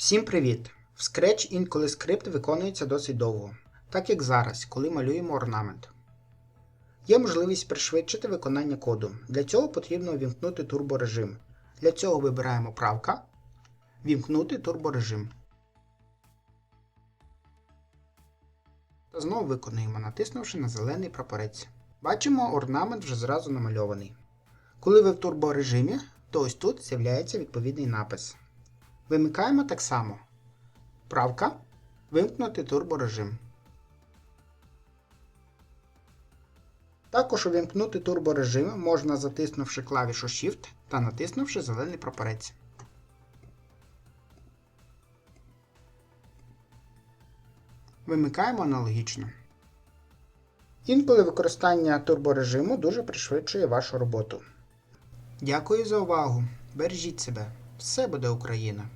Всім привіт! В Scratch інколи скрипт виконується досить довго, так як зараз, коли малюємо орнамент. Є можливість пришвидшити виконання коду. Для цього потрібно увімкнути турборежим. Для цього вибираємо правка, вімкнути турборежим. Та знову виконуємо, натиснувши на зелений прапорець. Бачимо, орнамент вже зразу намальований. Коли ви в турборежимі, то ось тут з'являється відповідний напис. Вимикаємо так само. Правка. Вимкнути турборежим. Також увімкнути турборежим можна затиснувши клавішу Shift та натиснувши зелений прапорець. Вимикаємо аналогічно. Інколи використання турборежиму дуже пришвидшує вашу роботу. Дякую за увагу! Бережіть себе! Все буде Україна!